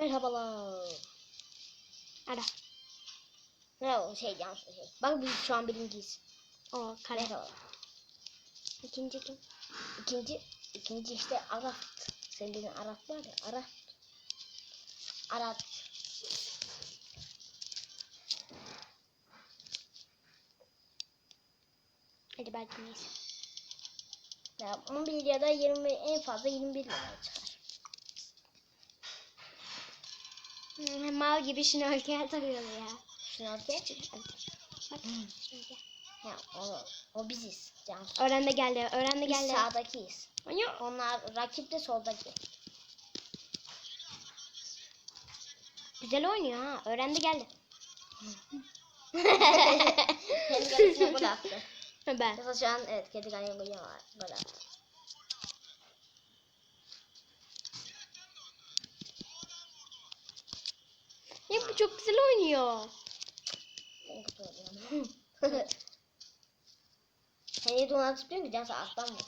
Merhabalar. Ara. Ne o şey yanlış şey. Bak biz şu an birinciyiz. O kare. Merhaba. İkinci kim? İkinci, ikinci işte Arap. Sen bilin Arap var ya Arap. Arap. Hadi belki neyse. Ya 11 ya da 20 en fazla 21 lira çıkar. Hmm, mal gibi şnorkel takıyor ya. Şnorkel. Bak. şnorkel. Ya o, o biziz. Cansu. Öğren de geldi. Öğren de Biz geldi. sağdakiyiz. Anyo. Onlar rakip de soldaki. Güzel oynuyor ha. Öğren de geldi. Kendi kalesine gol attı. Ben. Mesela şu an evet kendi kalesine. Gol attı. Çok güzel oynuyor. Ben kötü oynuyorum. Sen niye donat tutuyorsun ki Cansu aslan mı?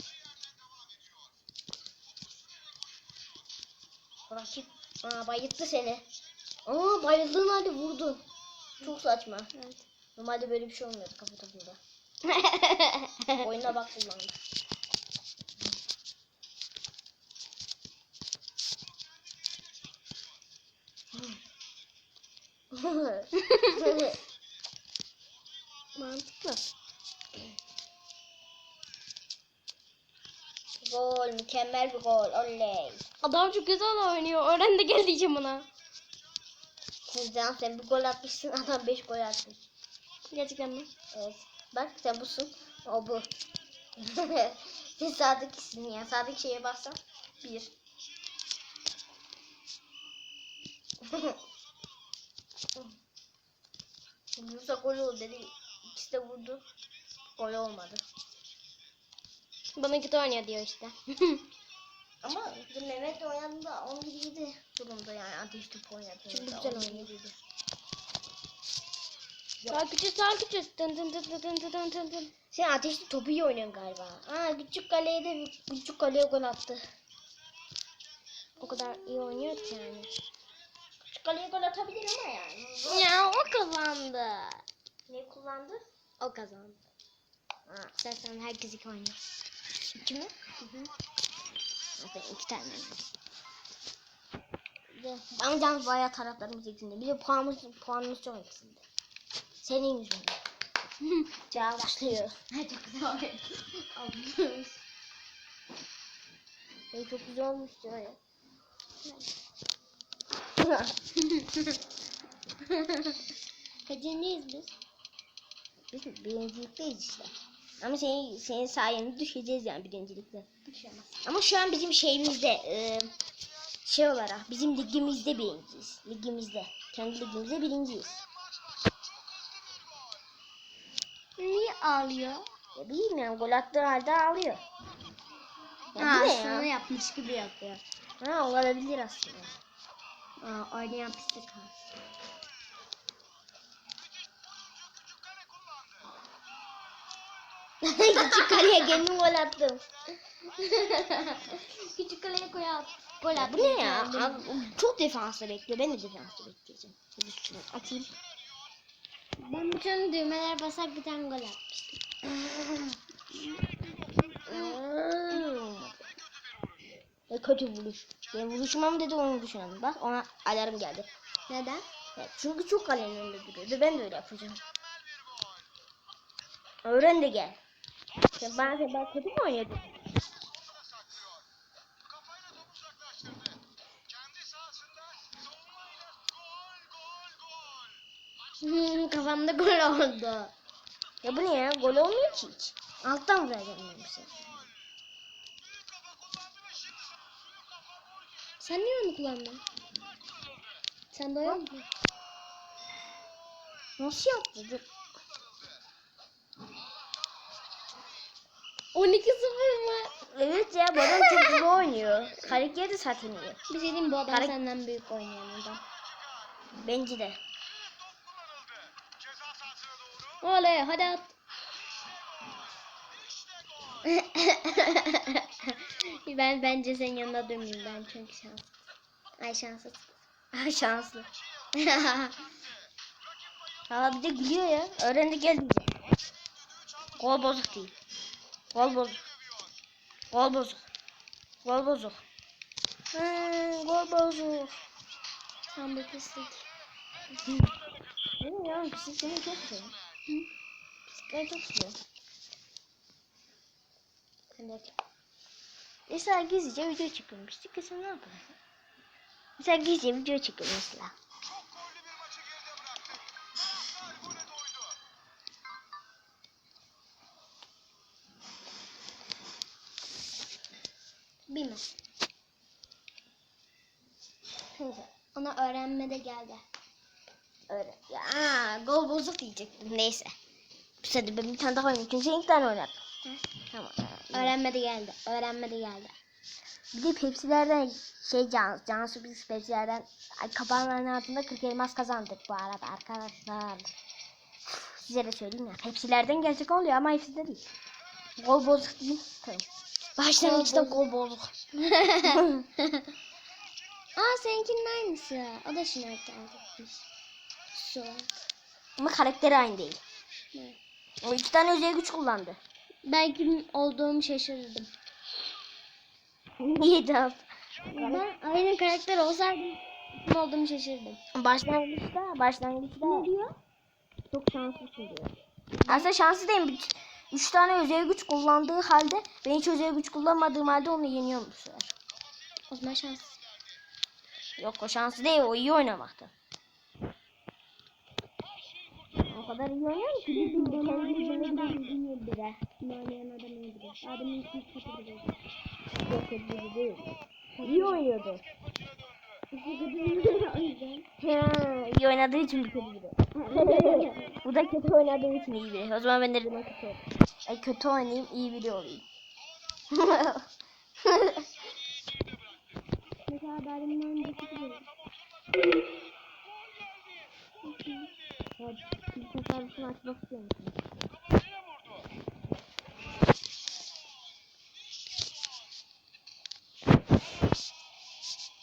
Rakip Aa, bayılttı seni. Aa bayıldığın halde vurdu. Çok saçma. Evet. Normalde böyle bir şey olmuyordu kafa topunda. Oyuna bak kullandı. Mantıklı. Gol, mükemmel bir gol. Oley. Adam çok güzel oynuyor. Öğren de gel diyeceğim ona. Kızcan sen bir gol atmışsın. Adam 5 gol atmış. Gerçekten mi? Evet. Bak sen busun. O bu. sen sadık isim ya. Sadık şeye baksan. 1. Vurursa gol olur dedi. İkisi de vurdu. Gol olmadı. Bana kötü oynuyor diyor işte. Ama dün Mehmet oynadığında 11 durumda yani ateş topu oynadığında. Çok güzel oynuyor. Sağ küçük sağ küçük. Dın dın dın dın dın dın dın dın. Sen ateşli topu iyi oynuyorsun galiba. Aa küçük kaleye de küçük kaleye gol attı. O kadar iyi oynuyor ki yani. Küçük kaleye gol atabilir ama yani. Ya o kazandı. Ne kullandı? O kazandı. Ha, İstersen herkes iki oynuyor. iki mi? Ben iki tane. Ama can bayağı taraflarımız eksildi. Bir de puanımız, puanımız çok eksildi. Senin yüzünden. Can başlıyor. çok güzel. Ya çok güzel olmuş ya. ya. Kaçıncıyız biz? Biz birincilikteyiz işte. Ama senin, senin sayende düşeceğiz yani birincilikte. Düşemez. Ama şu an bizim şeyimizde e, şey olarak bizim ligimizde birinciyiz. Ligimizde. Kendi ligimizde birinciyiz. Niye ağlıyor? Ya bilmiyorum gol attığı halde ağlıyor. Ya Ha, sana ya? yapmış gibi yapıyor. Ha olabilir aslında. Aa, oynayan pislik ha. Küçük kaleye kendim gol attım. Küçük kaleye koy at. Gol at. bu ne ya? Abi, çok defansla bekliyor. Ben de defansla bekleyeceğim. Şunu atayım. Ben bütün düğmeler basak bir tane gol atmıştım. Ne kötü vuruş. Ben vuruşmam dedi onun vuruşmam. Bak ona alarm geldi. Neden? Ya çünkü çok kalenin önünde duruyordu. Ben de öyle yapacağım. Öğren de gel. Sen bana sen ben kötü mü oynuyordun? Hmm, Kafamda gol oldu. Ya bu ne ya? Gol olmuyor ki hiç. Alttan vuracağım ben bu sefer. Sen niye onu kullandın? Sen de o yok mu? Nasıl yaptı? Dur. 12-0 mı? Evet ya bu adam çok iyi oynuyor. Karikiye de zaten iyi. Bir şey diyeyim bu adam Kare- senden büyük oynayan adam. Bence de. Oley hadi at. ben bence senin yanında durmayayım ben çünkü şans. Ay şanssız. Ay şanslı. Hala bir de gülüyor ya. Öğrendi gel diyecek. Gol bozuk değil. Gol bozuk. Gol bozuk. Gol bozuk. Hmm, gol bozuk. Tam bir pislik. Benim ya pislikleri çok seviyorum. Pislikleri çok seviyorum. De Mesela gizlice video çekilmiştik. Kızım ne yapalım? Mesela gizlice video çekiyor mesela. Bilmem. Neyse. Ona öğrenmede geldi. Öyle. Ya gol bozuk diyecektim. Neyse. Sefer ben bir tane daha. Çünkü ilk tane oynadım. Tamam. Öğrenmede geldi. Öğrenmede geldi. Bir de Pepsi'lerden şey Can, Cansu biz Pepsi'lerden kapağının altında 40 elmas kazandık bu arada arkadaşlar. Size de söyleyeyim ya. Pepsi'lerden gerçek oluyor ama hepsi de değil. Gol bozuk değil. Tamam. Başlangıçta gol bozuk. Aa seninkinin aynısı. O da şınav gelmiş. Su. ama karakteri aynı değil. Evet. O iki tane özel güç kullandı. Ben kim olduğumu şaşırdım. Niye de Ben aynı karakter olsaydım kim olduğumu şaşırdım. Başlangıçta, başlangıçta Ne diyor? çok şanslısın diyor. Aslında şanslı değil mi? Üç tane özel güç kullandığı halde ben hiç özel güç kullanmadığım halde onu yeniyorum bu sefer. O zaman şans. Yok o şanslı değil o iyi oynamakta. O kadar iyi oynuyor ki bizim kendi gücüne bile bile. Mağlayan adam öldürüyor. Adamın ismi kötü bile. Yok kötü değil. İyi oynuyordu. o yüzden. Ha, iyi oynadığı için kötü biri. Bu da kötü oynadığı için iyi biri. O zaman ben de dedim kötü. Ay kötü oynayayım iyi biri olayım. Mesela adamın en kötü biri. Evet, bir sefer bir açmak istiyor musun?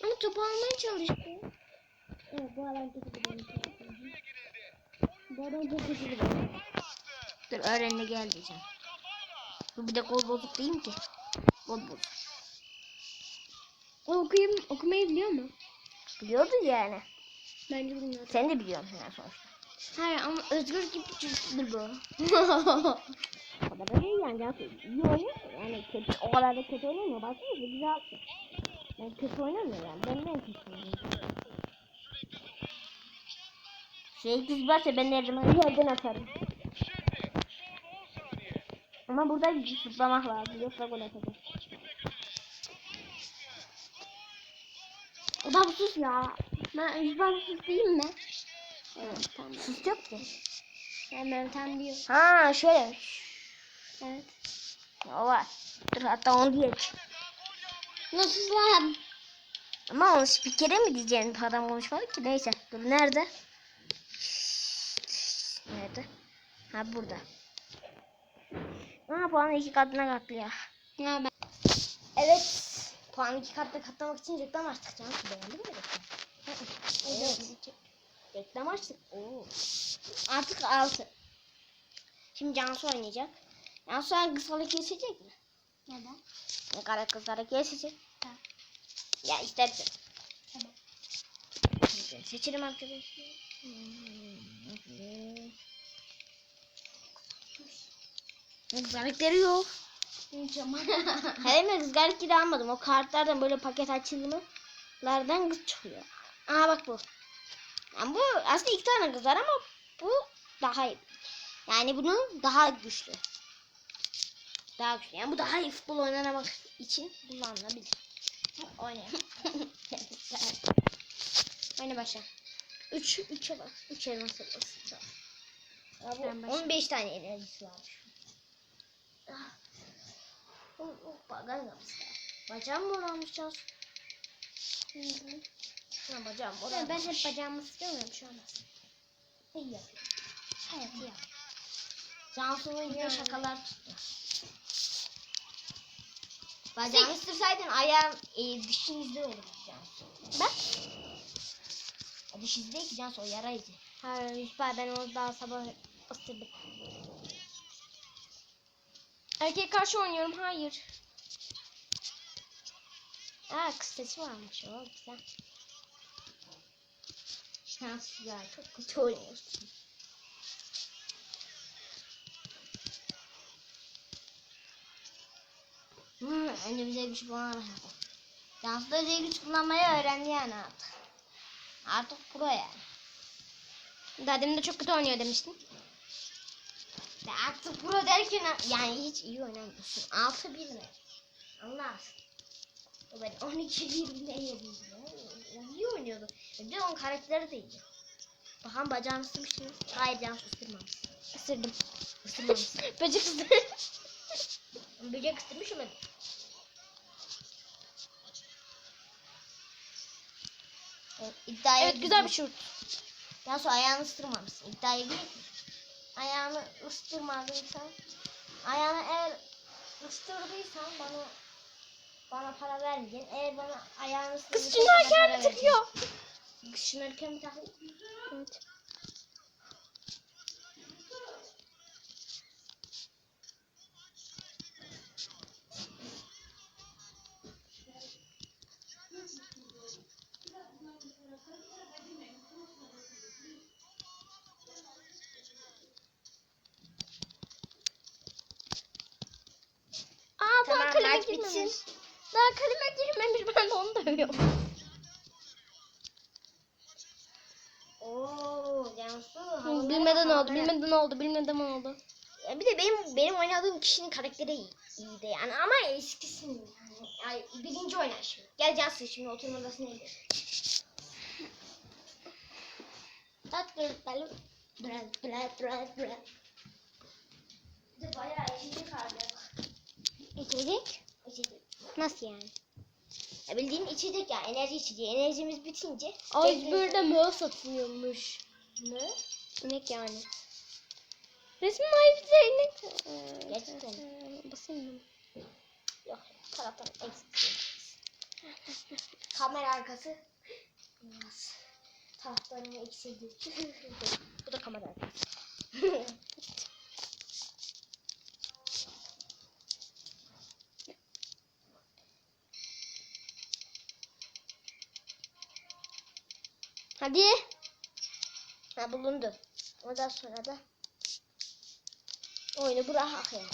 Ama topu almaya çalıştı. Evet bu adam kötü biri. Bu adam çok kötü biri. Dur öğrenme gel diyeceğim. Bu bir de kol bozuk değil mi ki? Kol bozuk. O okuyayım, okumayı biliyor mu? Biliyordu yani. Bence bilmiyorum. Sen de biliyorsun yani sonuçta. Hayır ama Özgür gibi çocuktur bu. O da değil yani. Cansu iyi oynuyor. Yani kötü, o kadar da kötü oynamıyor. Baksana bu güzel. Ben kötü oynamıyor yani. Ben de en kötü oynuyorum. Şey düz varsa ben zaman yerden atarım. Ama burada zıplamak lazım. Yoksa gol atacak. O da sus ya. Ben sus diyeyim mi? Evet tamam. Sus yok ki. Ben Meltem diyor. Ha şöyle. Evet. O var. Dur hatta onu diyelim. Nasıl lan? Ama onu spikere mi diyeceğim? Adam konuşmadı ki. Neyse. Dur nerede? Nerede? Ha burada. Aa puanı iki katına katlıyor. Ya ben. Evet. Puanı iki katına katlamak için reklam açtık. Canım beğendin mi reklam? Evet. Reklam açtık. Oo. Artık altı. Şimdi Cansu oynayacak. Cansu hangi kızları kesecek mi? Neden? Kara kızları kesecek. Tamam. Ya istersen. Tamam. Ben Seçelim arkadaşlar. Kızarlıkları yok. Hele mi kızarlık gibi almadım. O kartlardan böyle paket açılımlardan kız çıkıyor. Aa bak bu. Yani bu aslında iki tane kızar ama bu daha iyi. Yani bunun daha güçlü. Daha güçlü. Yani bu daha iyi futbol oynamak için kullanılabilir. Oynayalım. Oyna başla. 3 3'e bak. 3 elmas elması. Ya bu başla. 15 tane enerjisi varmış. Ah. Oh, oh, bagan yapmışlar. Bacağım mı oranmış Cansu? Ha bacağım Ben, oranmış. ben hep bacağımı sıkıyorum şu an. İyi. Evet iyi yap. Cansu'nun yine şakalar tuttu. Bacağını ısırsaydın ayağın e, dişinizde olurdu Cansu. Bak. Diş izi değil ki Cansu o yara izi. Hayır Yusuf abi ben onu daha sabah ısırdım. Erkeğe karşı oynuyorum. Hayır. Aa kız sesi varmış. O güzel. Şans ya çok kötü oynuyorsun. Hmm, önce bize güç kullanalım. Cansu da bize güç kullanmayı öğrendi yani artık. Artık pro yani. Daha demin de çok kötü oynuyor demiştin. Ya artık pro derken yani hiç iyi oynamıyorsun. 6-1 ne? Anlarsın. Ben 12-1 ne yedim. İyi oynuyordu. Bir de onun karakteri de iyi. Bakan bacağını ısırmışsınız. Hayır Cansu ısırmamış. Isırdım. Isırmamış. Böcek ısırdım. Böcek ısırmış olabilir. Evet, iddiaya evet güzel bir şut. Daha sonra ayağını ısırmamışsın. İddiaya girip ayağını ısırmadıysan ayağını eğer ısırdıysan bana bana para vermeyeceksin. Eğer bana ayağını Kız vereceksin. takıyor. Kız şunarken mi takıyor? Evet. Aa Tamam, kaleme girmemiş. bitsin. Daha kaleme girmemiş ben de onu dövüyorum. Oo Cansu. havalara bilmeden oldu, havalara. bilmeden oldu, bilmeden oldu. Ya bir de benim benim oynadığım kişinin karakteri iyi, iyiydi yani ama eskisin yani. yani birinci oynar şimdi. Gel Cansu şimdi oturma odasına gidelim. Tatlı balık. Brat brat brat brat. Bir de bayağı içecek harcadık. İçecek? Nasıl yani? Ya bildiğin içecek ya enerji içeceği. Enerjimiz bitince. Iceberg'de mö satılıyormuş. Ne? İnek yani. Resmi Iceberg'de inek. Ee, Gerçekten. ee, Basayım mı? Yok taraftan eksik. Kamera arkası. Biraz. Taraftarını eksildi. Bu da kamera arkası. Hadi. ha bulundu. Ondan sonra da oyunu bırak yani.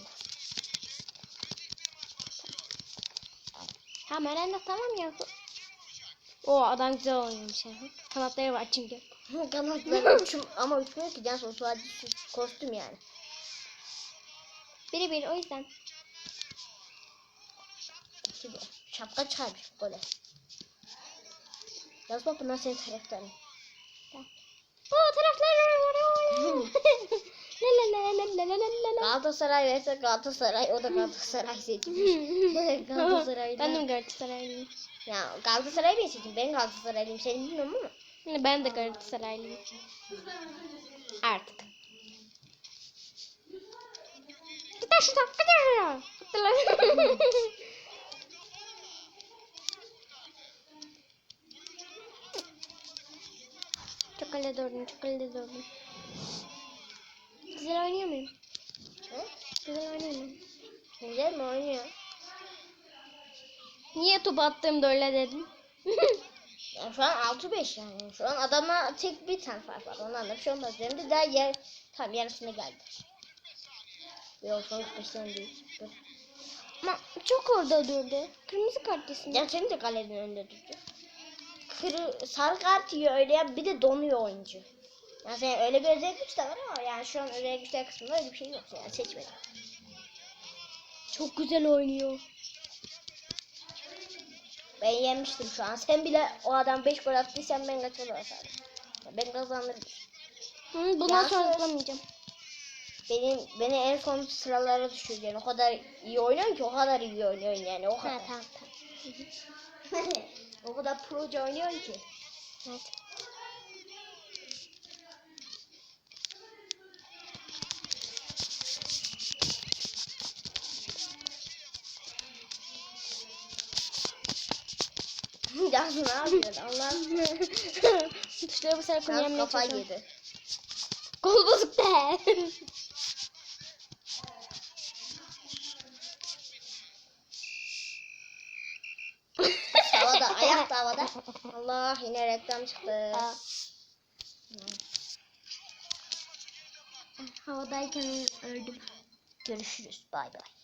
Tamam herhalde tamam ya. O adam güzel oynuyormuş yani. Kanatları var çünkü. Kanatları uçum ama uçmuyor ki o sadece şu kostüm yani. Biri bir o yüzden. Şimdi şapka çıkarmış böyle. Yaz bak bunlar senin taraftarın. Galatasaray verse Galatasaray o da Galatasaray seçmiş. Galatasaray'da. Ben de Galatasaraylıyım? Ya Galatasaray ben seçtim. Ben Galatasaraylıyım. Seni bilmiyorum ama. Ben de Galatasaraylıyım. Artık. Lan şuradan. Lan şuradan. Çok dördüm. Çok kalede dördüm. Güzel oynuyor muyum? Hı? Güzel oynuyor muyum? Güzel mi oynuyor? Niye top attığımda öyle dedin? Ya şu an 6-5 yani. Şu an adamla tek bir tane fark var. Ondan da bir şey olmaz. Benim de daha yer, tam yarısına geldi. Yok son 45 sene değil. Ama çok orada durdu. Kırmızı kart yesin. Ya senin de kalenin önünde durdu. Kırı, sarı kart yiyor öyle ya bir de donuyor oyuncu. Yani senin öyle bir özel güç de var ama yani şu an özel güçler kısmında öyle bir şey yok yani seçmedim. Çok güzel oynuyor. Ben yenmiştim şu an. Sen bile o adam 5 gol attıysan ben kaç gol atardım. Ya Ben kazanırdım. Hı, bundan Ya sonra zıplamayacağım. Benim beni en son sıralara düşürdün. O kadar iyi oynuyorsun ki o kadar iyi oynuyorsun yani o Ha kadar. tamam tamam. o kadar proje oynuyorsun ki. Evet. Cansu ne yapıyorsun Allah'ım. Güçlü bu sefer Şans yenmeye kafayı çalışıyorum. yedi. Kol bozuk be. Allah yine reklam çıktı. Havadayken öldüm. Görüşürüz. Bay bay.